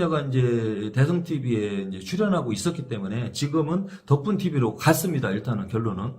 미래신녀가 이제 대성 TV에 이제 출연하고 있었기 때문에 지금은 덕분 TV로 갔습니다. 일단은 결론은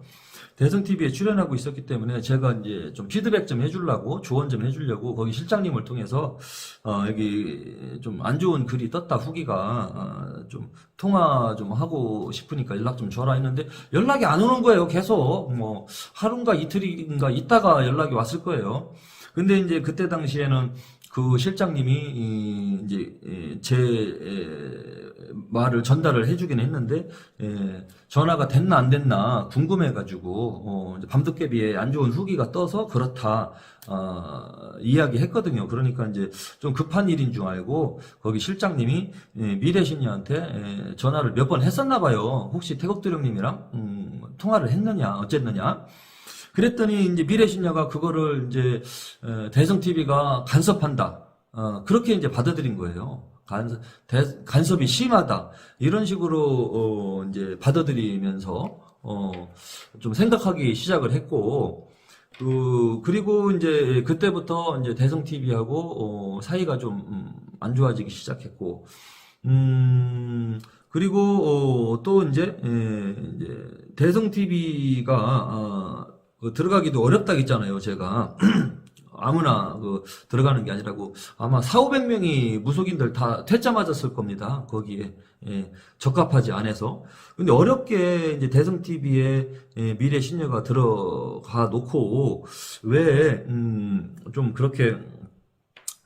대성 TV에 출연하고 있었기 때문에 제가 이제 좀 피드백 좀 해주려고 조언 좀 해주려고 거기 실장님을 통해서 어, 여기 좀 안 좋은 글이 떴다 후기가 어, 좀 통화 좀 하고 싶으니까 연락 좀 줘라 했는데 연락이 안 오는 거예요. 계속 뭐 하루인가 이틀인가 있다가 연락이 왔을 거예요. 근데 이제 그때 당시에는 그 실장님이 이, 이제 에, 제 에, 말을 전달을 해주긴 했는데 에, 전화가 됐나 안 됐나 궁금해가지고 어, 밤도깨비에 안 좋은 후기가 떠서 그렇다 어, 이야기했거든요. 그러니까 이제 좀 급한 일인 줄 알고 거기 실장님이 에, 미래신녀한테 에, 전화를 몇 번 했었나 봐요. 혹시 태국도령님이랑 음, 통화를 했느냐 어쨌느냐. 그랬더니 이제 미래신녀가 그거를 이제 에, 대성 TV가 간섭한다. 어, 그렇게 이제 받아들인 거예요. 간, 대- 간섭이 심하다. 이런 식으로 어, 이제 받아들이면서 어, 좀 생각하기 시작을 했고 그 그리고 이제 그때부터 이제 대성 TV하고 어, 사이가 좀 안 좋아지기 시작했고 음 그리고 어, 또 이제 에, 이제 대성 TV가 그 들어가기도 어렵다 했잖아요, 제가. 아무나 그 들어가는 게 아니라고 아마 4, 500명이 무속인들 다 퇴짜 맞았을 겁니다. 거기에. 예, 적합하지 않아서. 근데 어렵게 이제 대성 TV에 미래 신녀가 들어가 놓고 왜, 음, 좀 그렇게,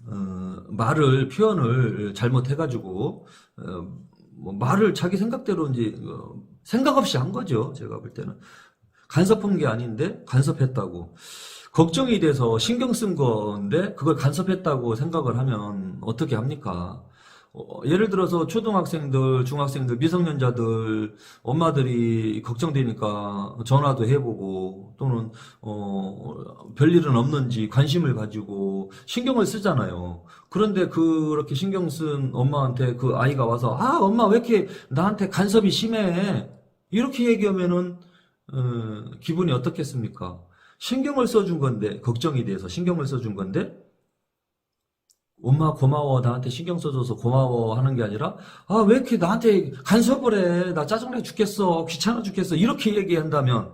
어, 말을, 표현을 잘못해가지고, 어, 뭐 말을 자기 생각대로 이제, 어, 생각 없이 한 거죠. 제가 볼 때는. 간섭한 게 아닌데 간섭했다고 걱정이 돼서 신경 쓴 건데 그걸 간섭했다고 생각을 하면 어떻게 합니까? 어, 예를 들어서 초등학생들, 중학생들, 미성년자들 엄마들이 걱정되니까 전화도 해보고 또는 어, 별일은 없는지 관심을 가지고 신경을 쓰잖아요. 그런데 그렇게 신경 쓴 엄마한테 그 아이가 와서 아 엄마 왜 이렇게 나한테 간섭이 심해? 이렇게 얘기하면은 어, 기분이 어떻겠습니까? 신경을 써준 건데, 걱정이 돼서 신경을 써준 건데, 엄마 고마워, 나한테 신경 써줘서 고마워 하는 게 아니라, 아, 왜 이렇게 나한테 간섭을 해? 나 짜증나 죽겠어. 귀찮아 죽겠어. 이렇게 얘기한다면,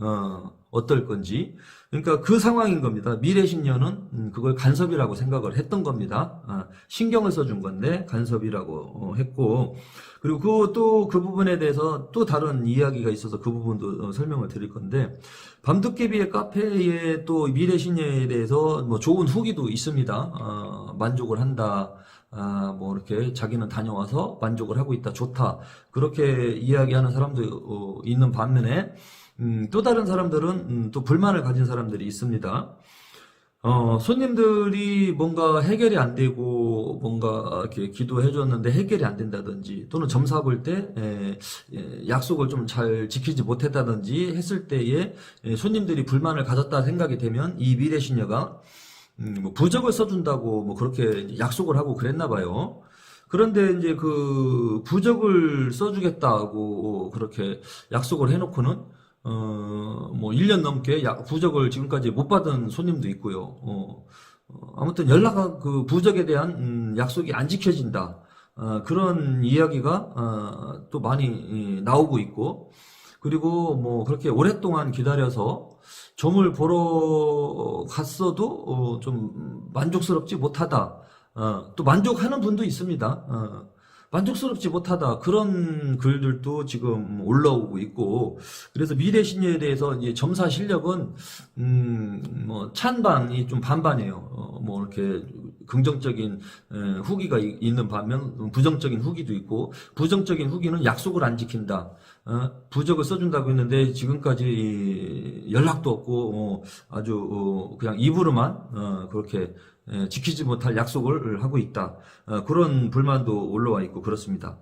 어, 어떨 건지. 그러니까 그 상황인 겁니다. 미래신녀는 음, 그걸 간섭이라고 생각을 했던 겁니다. 아, 신경을 써준 건데 간섭이라고 어, 했고 그리고 그 또 그 부분에 대해서 또 다른 이야기가 있어서 그 부분도 어, 설명을 드릴 건데 밤도깨비의 카페에 또 미래신녀에 대해서 뭐 좋은 후기도 있습니다. 어, 만족을 한다. 아, 뭐 이렇게 자기는 다녀와서 만족을 하고 있다. 좋다. 그렇게 이야기하는 사람도 어, 있는 반면에 음, 또 다른 사람들은 음, 또 불만을 가진 사람들이 있습니다. 어, 손님들이 뭔가 해결이 안 되고 뭔가 이렇게 기도해 줬는데 해결이 안 된다든지 또는 점사 볼때 약속을 좀 잘 지키지 못했다든지 했을 때에 에, 손님들이 불만을 가졌다 생각이 되면 이 미래 신녀가 음, 뭐 부적을 써준다고 뭐 그렇게 약속을 하고 그랬나 봐요. 그런데 이제 그 부적을 써주겠다고 그렇게 약속을 해놓고는 어, 뭐 1년 넘게 약- 부적을 지금까지 못 받은 손님도 있고요. 어, 어, 아무튼 연락 그 부적에 대한 음, 약속이 안 지켜진다. 어, 그런 이야기가 어, 또 많이 이, 나오고 있고 그리고 뭐 그렇게 오랫동안 기다려서 점을 보러 갔어도 어, 좀 만족스럽지 못하다. 어, 또 만족하는 분도 있습니다. 어, 만족스럽지 못하다. 그런 글들도 지금 올라오고 있고, 그래서 미래 신녀에 대해서 이제 점사 실력은, 음, 뭐, 찬반이 좀 반반이에요. 어, 뭐, 이렇게 긍정적인 에, 후기가 이- 있는 반면, 부정적인 후기도 있고, 부정적인 후기는 약속을 안 지킨다. 어, 부적을 써준다고 했는데, 지금까지 연락도 없고, 어, 아주, 어, 그냥 입으로만, 어, 그렇게 에, 지키지 못할 약속을 하고 있다. 어, 그런 불만도 올라와 있고 그렇습니다.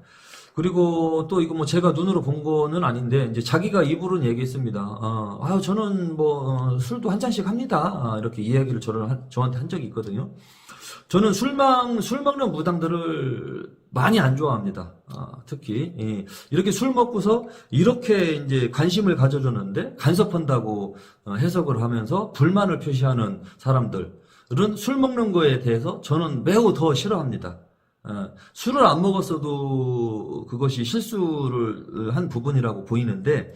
그리고 또 이거 뭐 제가 눈으로 본 거는 아닌데 이제 자기가 입으로는 얘기했습니다. 어, 아유 저는 뭐 어, 술도 한 잔씩 합니다. 아, 이렇게 이야기를 저를 한- 저한테 한 적이 있거든요. 저는 술망 술 먹는 무당들을 많이 안 좋아합니다. 아, 특히 예, 이렇게 술 먹고서 이렇게 이제 관심을 가져줬는데 간섭한다고 어, 해석을 하면서 불만을 표시하는 사람들은 술 먹는 거에 대해서 저는 매우 더 싫어합니다. 어, 술을 안 먹었어도 그것이 실수를 한 부분이라고 보이는데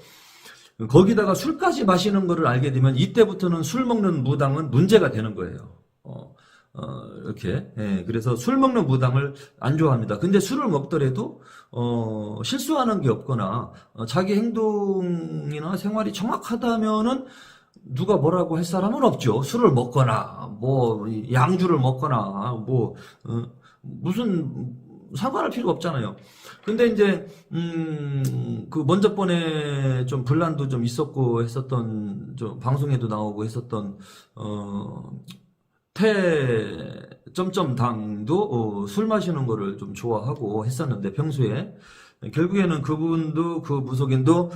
거기다가 술까지 마시는 거를 알게 되면 이때부터는 술 먹는 무당은 문제가 되는 거예요. 어, 어, 이렇게. 예, 그래서 술 먹는 무당을 안 좋아합니다. 근데 술을 먹더라도, 어, 실수하는 게 없거나, 어, 자기 행동이나 생활이 정확하다면은 누가 뭐라고 할 사람은 없죠. 술을 먹거나, 뭐, 이 양주를 먹거나, 뭐, 어, 무슨, 사과할 필요가 없잖아요. 근데 이제, 음, 그, 먼저 번에 좀 분란도 좀 있었고 했었던, 좀 방송에도 나오고 했었던, 어, 태, 점점 당도, 어, 술 마시는 거를 좀 좋아하고 했었는데, 평소에. 결국에는 그분도, 그 무속인도,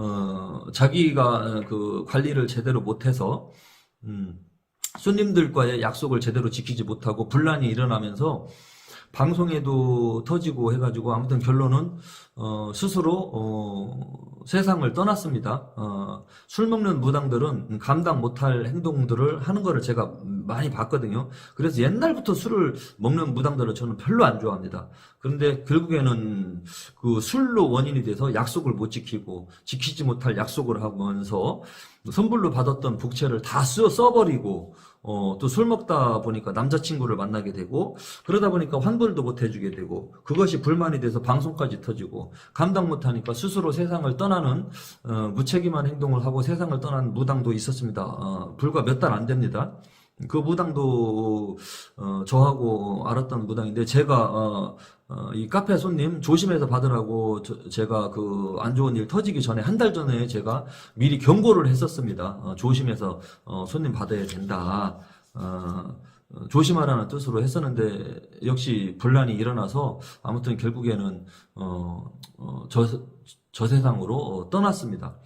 어, 자기가 그 관리를 제대로 못해서, 음, 손님들과의 약속을 제대로 지키지 못하고 분란이 일어나면서 방송에도 터지고 해가지고 아무튼 결론은 어, 스스로 어, 세상을 떠났습니다. 어, 술 먹는 무당들은 감당 못할 행동들을 하는 거를 제가 많이 봤거든요. 그래서 옛날부터 술을 먹는 무당들은 저는 별로 안 좋아합니다. 그런데 결국에는 그 술로 원인이 돼서 약속을 못 지키고 지키지 못할 약속을 하면서 선불로 받았던 복채를 다 써, 써버리고 어, 또 술 먹다 보니까 남자친구를 만나게 되고 그러다 보니까 환불도 못 해주게 되고 그것이 불만이 돼서 방송까지 터지고 감당 못하니까 스스로 세상을 떠나는 어, 무책임한 행동을 하고 세상을 떠난 무당도 있었습니다. 어, 불과 몇 달 안 됩니다. 그 무당도 어, 저하고 알았던 무당인데 제가 어, 어, 이 카페 손님 조심해서 받으라고 저- 제가 그 안 좋은 일 터지기 전에 한 달 전에 제가 미리 경고를 했었습니다. 어, 조심해서 어, 손님 받아야 된다. 어, 어, 조심하라는 뜻으로 했었는데 역시 분란이 일어나서 아무튼 결국에는 어, 어, 저, 저 세상으로 어, 떠났습니다.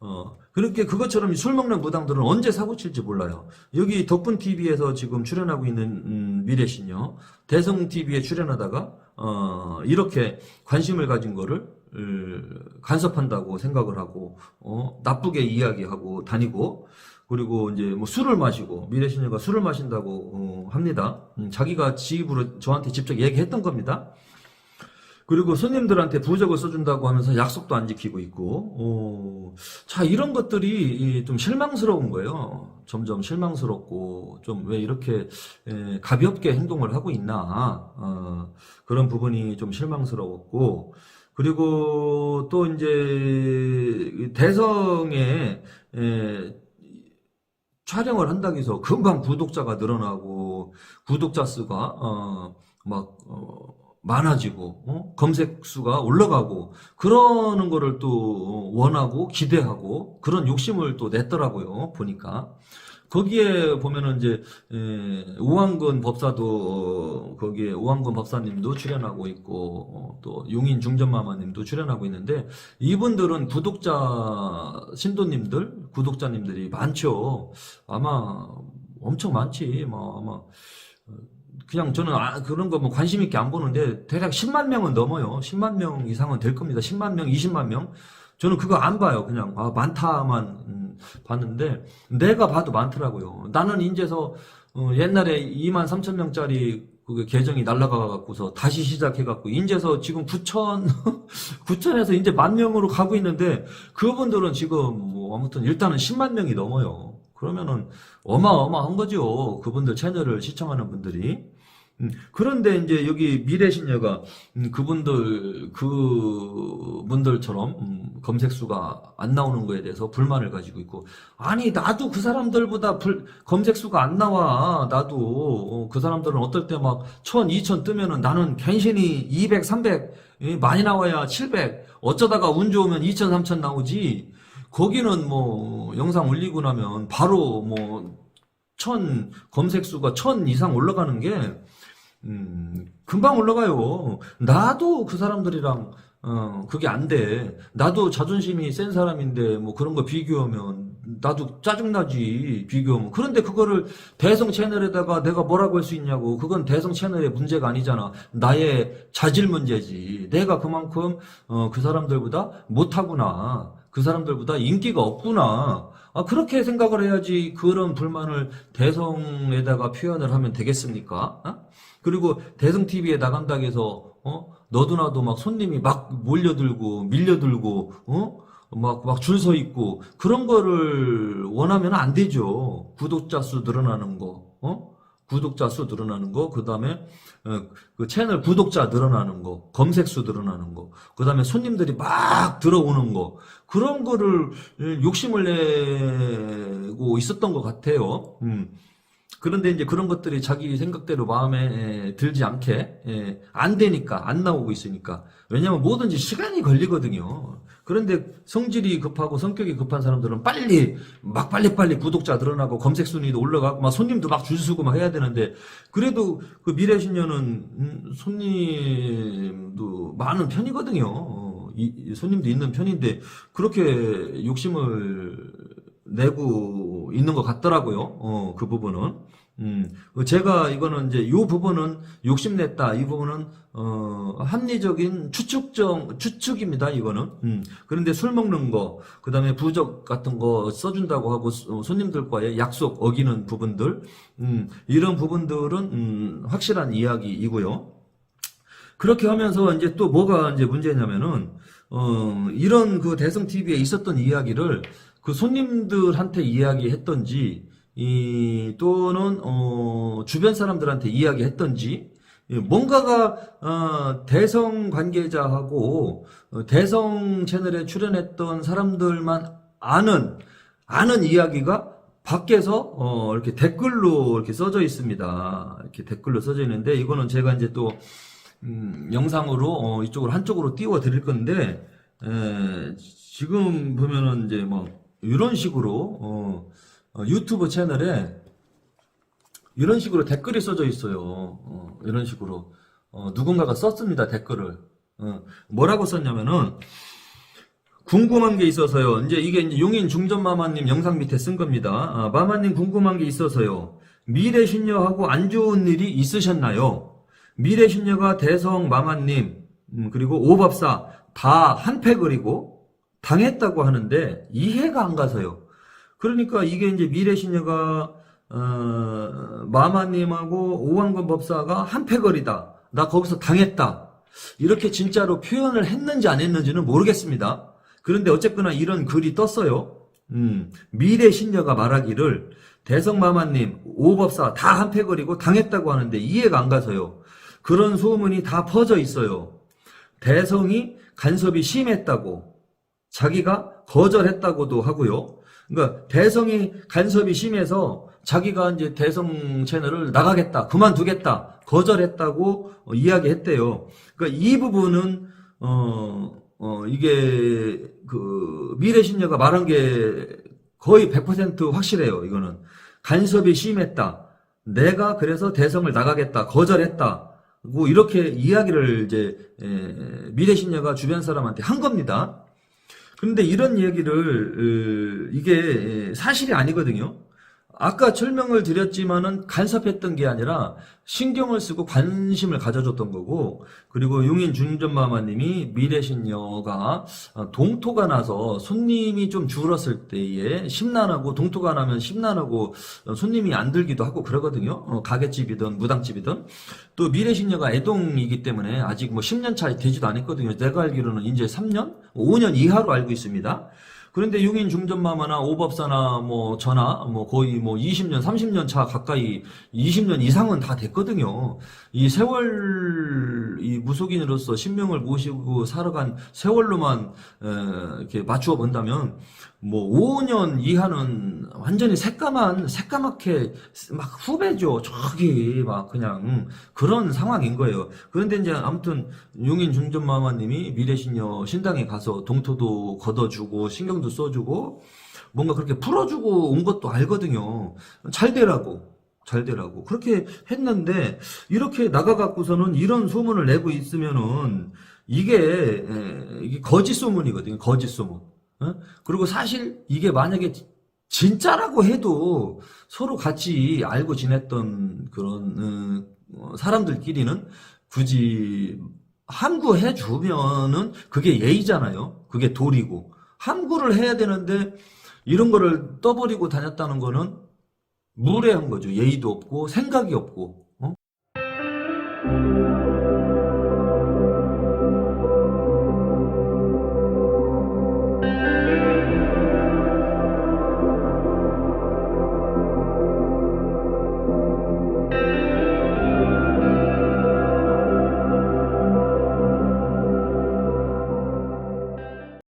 어, 그렇게 그것처럼 술 먹는 무당들은 언제 사고 칠지 몰라요. 여기 덕분 TV에서 지금 출연하고 있는 음, 미래신요. 대성 TV에 출연하다가 어, 이렇게 관심을 가진 거를 을, 간섭한다고 생각을 하고 어, 나쁘게 이야기하고 다니고 그리고 이제 뭐 술을 마시고 미래신녀가 술을 마신다고 어, 합니다. 음, 자기가 지 입으로 저한테 직접 얘기했던 겁니다. 그리고 손님들한테 부적을 써준다고 하면서 약속도 안 지키고 있고, 어, 자, 이런 것들이 이좀 실망스러운 거예요. 점점 실망스럽고, 좀 왜 이렇게 에, 가볍게 행동을 하고 있나, 어, 그런 부분이 좀 실망스러웠고, 그리고 또 이제 대성에 에, 촬영을 한다고 해서 금방 구독자가 늘어나고, 구독자 수가, 어, 막, 어, 많아지고 어? 검색 수가 올라가고 그러는 거를 또 원하고 기대하고 그런 욕심을 또 냈더라고요 보니까. 거기에 보면은 이제 에, 오한근 법사도 어, 거기에 오한근 법사님도 출연하고 있고 어, 또 용인 중전마마님도 출연하고 있는데 이분들은 구독자 신도님들 구독자님들이 많죠. 아마 엄청 많지. 뭐 아마 그냥 저는 아, 그런 거 뭐 관심 있게 안 보는데 대략 10만 명은 넘어요. 10만 명 이상은 될 겁니다. 10만 명, 20만 명. 저는 그거 안 봐요. 그냥 아, 많다만 음, 봤는데 내가 봐도 많더라고요. 나는 인제서 어, 옛날에 2만 3천 명짜리 그 계정이 날라가 갖고서 다시 시작해 갖고 인제서 지금 9천 9천에서 이제 만 명으로 가고 있는데 그분들은 지금 뭐 아무튼 일단은 10만 명이 넘어요. 그러면은 어마어마한 거죠. 그분들 채널을 시청하는 분들이. 음, 그런데 이제 여기 미래신녀가 음, 그분들 그 분들처럼 음, 검색 수가 안 나오는 거에 대해서 불만을 가지고 있고 아니 나도 그 사람들보다 불, 검색 수가 안 나와 나도. 어, 그 사람들은 어떨 때 막 1000, 2000 뜨면은 나는 괜시히 200, 300 예, 많이 나와야 700 어쩌다가 운 좋으면 2000, 3000 나오지. 거기는 뭐 영상 올리고 나면 바로 뭐천 검색 수가 천 이상 올라가는 게 음, 금방 올라가요. 나도 그 사람들이랑, 어, 그게 안 돼. 나도 자존심이 센 사람인데, 뭐 그런 거 비교하면, 나도 짜증나지, 비교하면. 그런데 그거를 대성 채널에다가 내가 뭐라고 할 수 있냐고. 그건 대성 채널의 문제가 아니잖아. 나의 자질 문제지. 내가 그만큼, 어, 그 사람들보다 못하구나. 그 사람들보다 인기가 없구나. 아, 그렇게 생각을 해야지 그런 불만을 대성에다가 표현을 하면 되겠습니까? 어? 그리고 대성 TV에 나간다고 해서 어? 너도 나도 막 손님이 막 몰려들고 밀려들고 어? 막 막 줄 서 있고 그런 거를 원하면 안 되죠. 구독자 수 늘어나는 거. 어? 구독자 수 늘어나는 거, 그 다음에, 그 채널 구독자 늘어나는 거, 검색 수 늘어나는 거, 그 다음에 손님들이 막 들어오는 거, 그런 거를 욕심을 내고 있었던 것 같아요. 음. 그런데 이제 그런 것들이 자기 생각대로 마음에 에, 들지 않게, 에, 안 되니까, 안 나오고 있으니까. 왜냐면 뭐든지 시간이 걸리거든요. 그런데 성질이 급하고 성격이 급한 사람들은 빨리, 막 빨리 빨리 구독자 늘어나고 검색 순위도 올라가고, 막 손님도 막 줄 서고 막 해야 되는데, 그래도 그 미래 신녀는, 음, 손님도 많은 편이거든요. 손님도 있는 편인데, 그렇게 욕심을 내고 있는 것 같더라고요. 어, 그 부분은. 음, 제가 이거는 이제 이 부분은 욕심냈다. 이 부분은 어, 합리적인 추측정 추측입니다. 이거는. 음, 그런데 술 먹는 거, 그다음에 부적 같은 거 써준다고 하고 소- 손님들과의 약속 어기는 부분들, 음, 이런 부분들은 음, 확실한 이야기이고요. 그렇게 하면서 이제 또 뭐가 이제 문제냐면은 어, 이런 그 대성 TV에 있었던 이야기를 그 손님들한테 이야기했던지 이 또는 어, 주변 사람들한테 이야기했던지 예, 뭔가가 어, 대성 관계자하고 어, 대성 채널에 출연했던 사람들만 아는 아는 이야기가 밖에서 어, 이렇게 댓글로 이렇게 써져 있습니다. 이렇게 댓글로 써져 있는데 이거는 제가 이제 또 음, 영상으로 어, 이쪽으로 한쪽으로 띄워 드릴 건데 에, 지금 보면은 이제 뭐 이런 식으로 어, 어, 유튜브 채널에 이런 식으로 댓글이 써져 있어요. 어, 이런 식으로 어, 누군가가 썼습니다 댓글을 어, 뭐라고 썼냐면은 궁금한 게 있어서요. 이제 이게 이제 용인 중전 마마님 영상 밑에 쓴 겁니다. 아, 마마님 궁금한 게 있어서요. 미래 신녀하고 안 좋은 일이 있으셨나요? 미래 신녀가 대성 마마님 음, 그리고 오밥사 다 한패 그리고 당했다고 하는데 이해가 안 가서요. 그러니까 이게 이제 미래 신녀가 어, 마마님하고 오왕건 법사가 한패거리다. 나 거기서 당했다. 이렇게 진짜로 표현을 했는지 안 했는지는 모르겠습니다. 그런데 어쨌거나 이런 글이 떴어요. 음, 미래 신녀가 말하기를 대성마마님, 오법사 다 한패거리고 당했다고 하는데 이해가 안 가서요. 그런 소문이 다 퍼져 있어요. 대성이 간섭이 심했다고, 자기가 거절했다고도 하고요. 그러니까 대성이 간섭이 심해서 자기가 이제 대성 채널을 나가겠다, 그만두겠다, 거절했다고 어, 이야기했대요. 그러니까 이 부분은 어, 어 이게 그 미래 신녀가 말한 게 거의 100% 확실해요. 이거는 간섭이 심했다. 내가 그래서 대성을 나가겠다, 거절했다. 뭐 이렇게 이야기를 이제 에, 미래 신녀가 주변 사람한테 한 겁니다. 그런데 이런 얘기를 어, 이게 사실이 아니거든요. 아까 설명을 드렸지만은 간섭했던 게 아니라 신경을 쓰고 관심을 가져줬던 거고 그리고 용인 중전마마님이 미래신녀가 어, 동토가 나서 손님이 좀 줄었을 때에 심란하고 동토가 나면 심란하고 어, 손님이 안 들기도 하고 그러거든요. 어, 가게집이든 무당집이든 또 미래신녀가 애동이기 때문에 아직 뭐 10년 차 되지도 않았거든요. 내가 알기로는 이제 3년, 5년 이하로 알고 있습니다. 그런데 용인 중전마마나 오법사나 뭐 저나 뭐 거의 뭐 20년, 30년 차 가까이 20년 이상은 다 됐거든요. 이 세월 이 무속인으로서 신명을 모시고 살아간 세월로만 에, 이렇게 맞추어 본다면 뭐 5년 이하는 완전히 새까만 새까맣게 막 후배죠. 저기 막 그냥 음, 그런 상황인 거예요. 그런데 이제 아무튼 용인 중전마마님이 미래신녀 신당에 가서 동토도 걷어주고 신경도 써주고 뭔가 그렇게 풀어주고 온 것도 알거든요. 잘 되라고. 잘 되라고. 그렇게 했는데, 이렇게 나가갖고서는 이런 소문을 내고 있으면은, 이게, 에, 이게 거짓 소문이거든요. 거짓 소문. 어? 그리고 사실 이게 만약에 진짜라고 해도 서로 같이 알고 지냈던 그런, 어, 사람들끼리는 굳이 함구해 주면은 그게 예의잖아요. 그게 도리고. 함구를 해야 되는데 이런 거를 떠버리고 다녔다는 거는 무례한 거죠. 예의도 없고 생각이 없고. 어?